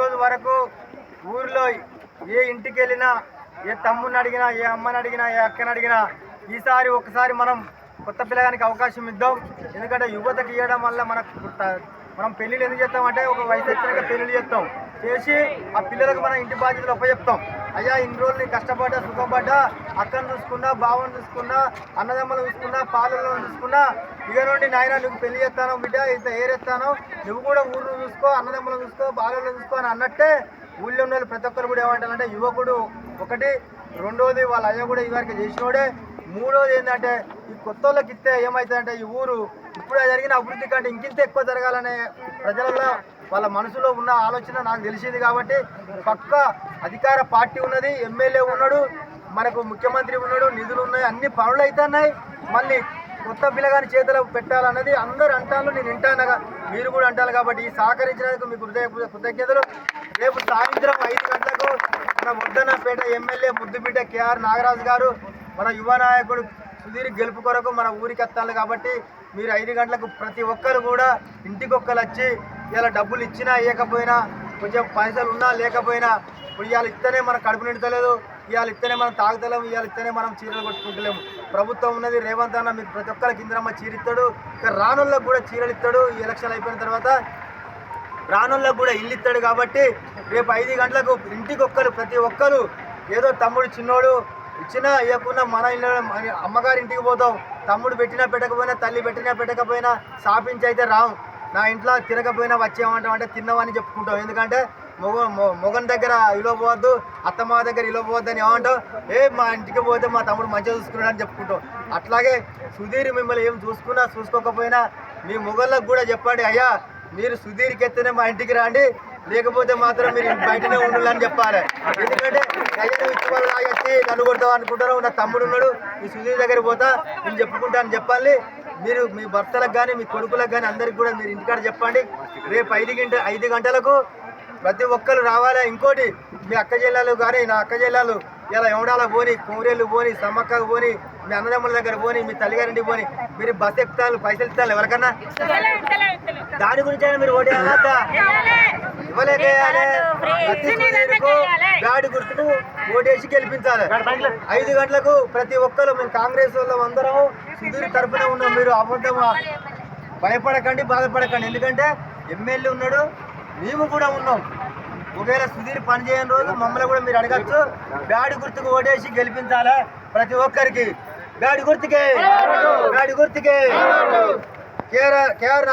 రోజు వరకు ఊర్లో ఏ ఇంటికి వెళ్ళినా ఏ తమ్ముని అడిగినా ఏ అమ్మని అడిగినా ఏ అక్కని అడిగినా ఈసారి ఒకసారి మనం కొత్త పిల్లగానికి అవకాశం ఇద్దాం. ఎందుకంటే యువతకి ఇవ్వడం వల్ల మనకు మనం పెళ్ళిళ్ళు ఎందుకు చేస్తామంటే ఒక వయసు వచ్చినాక పెళ్ళిళ్ళు చేస్తాం. చేసి ఆ పిల్లలకు మన ఇంటి బాధ్యతలు అప్పచెప్తాం. అయ్యా ఇన్ని రోజులు నేను కష్టపడ్డా సుఖపడ్డా అక్కను చూసుకున్నా బావని చూసుకున్నా అన్నదమ్మలు చూసుకున్నా పాలలో చూసుకున్నా ఇక నుండి నాయన నువ్వు పెళ్ళి చేస్తాను బిడ్డ ఇంత ఏరెత్తాను నువ్వు కూడా ఊరు చూసుకో అన్నదమ్మలు చూసుకో బాలలో చూసుకో అని అన్నట్టే ఊళ్ళో ఉన్న వాళ్ళు ప్రతి ఒక్కరు కూడా ఏమంటారంటే యువకుడు ఒకటి రెండోది వాళ్ళ అయ్య కూడా ఇదివరకు చేసినోడే. మూడోది ఏంటంటే ఈ కొత్త వాళ్ళకి ఇస్తే ఏమవుతుందంటే ఈ ఊరు ఇప్పుడే జరిగిన అభివృద్ధి కంటే ఇంకింత ఎక్కువ జరగాలనే ప్రజలలో వాళ్ళ మనసులో ఉన్న ఆలోచన నాకు తెలిసింది కాబట్టి పక్క అధికార పార్టీ ఉన్నది ఎమ్మెల్యే ఉన్నాడు మనకు ముఖ్యమంత్రి ఉన్నాడు నిధులు ఉన్నాయి అన్ని పనులు అవుతున్నాయి మళ్ళీ కొత్త పిల్లగాని చేతిలో పెట్టాలన్నది అందరు అంటాను నేను వింటానగా మీరు కూడా అంటారు కాబట్టి ఈ సహకరించినందుకు మీకు హృదయ కృతజ్ఞతలు. రేపు సాయంత్రం ఐదు గంటలకు మన ముద్దన్నపేట ఎమ్మెల్యే ముద్దుబిడ్డ కేఆర్ నాగరాజు గారు మన యువ నాయకుడు సుధీర్ గెలుపు కొరకు మన ఊరికి కాబట్టి మీరు ఐదు గంటలకు ప్రతి ఒక్కరు కూడా ఇంటికొక్కరు వచ్చి ఇలా డబ్బులు ఇచ్చినా ఇవ్వకపోయినా కొంచెం పైసలు ఉన్నా లేకపోయినా ఇప్పుడు ఇవాళ ఇస్తేనే మన కడుపు నిండతలేదు ఇవాళ ఇస్తేనే మనం తాగుతలేము ఇవాళ ఇస్తేనే మనం చీరలు కొట్టుకుంటలేము. ప్రభుత్వం ఉన్నది రేవంత్ అన్న మీకు ప్రతి ఒక్కరికి ఇంద్రమ్మ చీరిస్తాడు ఇక రానుల్లో కూడా చీరలు ఇస్తాడు ఈ ఎలక్షన్ అయిపోయిన తర్వాత రానుల్లో కూడా ఇల్లు ఇస్తాడు కాబట్టి రేపు ఐదు గంటలకు ఇంటికి ఒక్కరు ప్రతి ఒక్కరు ఏదో తమ్ముడు చిన్నోడు ఇచ్చినా ఇవ్వకుండా మన ఇల్లు అమ్మగారి ఇంటికి పోతాం. తమ్ముడు పెట్టినా పెట్టకపోయినా తల్లి పెట్టినా పెట్టకపోయినా షాపించి అయితే రాం. నా ఇంట్లో తినకపోయినా వచ్చేమంటాం అంటే తిన్నామని చెప్పుకుంటాం ఎందుకంటే మొగ మొగన్ దగ్గర ఇలో పోవద్దు అత్తమ్మ దగ్గర ఇలో అని ఏమంటాం ఏ మా ఇంటికి పోతే మా తమ్ముడు మంచిగా చూసుకున్నాడు అని చెప్పుకుంటాం అట్లాగే సుధీర్ మిమ్మల్ని ఏం చూసుకున్నా చూసుకోకపోయినా మీ మొగళ్ళకు కూడా చెప్పండి అయ్యా మీరు సుధీర్కి ఎత్తేనే మా ఇంటికి రండి లేకపోతే మాత్రం మీరు బయటనే ఉండాలని చెప్పాలి. ఎందుకంటే ఇచ్చి వాళ్ళు తాగొచ్చి నన్ను కొడతావు అనుకుంటారు నా తమ్ముడు ఉన్నాడు ఈ సుధీర్ దగ్గర పోతా నేను చెప్పుకుంటా అని చెప్పాలి. మీరు మీ భర్తలకు కానీ మీ కొడుకులకు కానీ అందరికి కూడా మీరు ఇంటికాడ చెప్పండి. రేపు ఐదు గంట ఐదు గంటలకు ప్రతి ఒక్కరు రావాలి? ఇంకోటి మీ అక్క జిల్లాలు కానీ నా అక్క జిల్లాలు ఇలా ఎవడాల పోని కోరేళ్ళు పోని సమ్మక్కకు పోని మీ అన్నదమ్ముల దగ్గర పోని మీ తల్లిగారింటికి పోని మీరు బస్ ఎక్కుతాను పైసలు ఇస్తాను ఎవరికన్నా? దాని గురించి అయినా మీరు ఓటే ఇవ్వలేకేయాలి ప్రతి సుధీరుకు గాడి గుర్తుకు ఓటేసి గెలిపించాలి. ఐదు గంటలకు ప్రతి ఒక్కరు మేము కాంగ్రెస్ వాళ్ళం అందరం సుధీర్ తరపున ఉన్నాం. మీరు అబద్ధం భయపడకండి బాధపడకండి. ఎందుకంటే ఎమ్మెల్యే ఉన్నాడు. మేము కూడా ఉన్నాం. ఒకవేళ సుధీర్ పని చేయని రోజు మమ్మల్ని కూడా మీరు అడగచ్చు. గాడి గుర్తుకు ఓటేసి గెలిపించాలి ప్రతి ఒక్కరికి. గాడి గుర్తుకే. గాడి గుర్తుకే. KR KR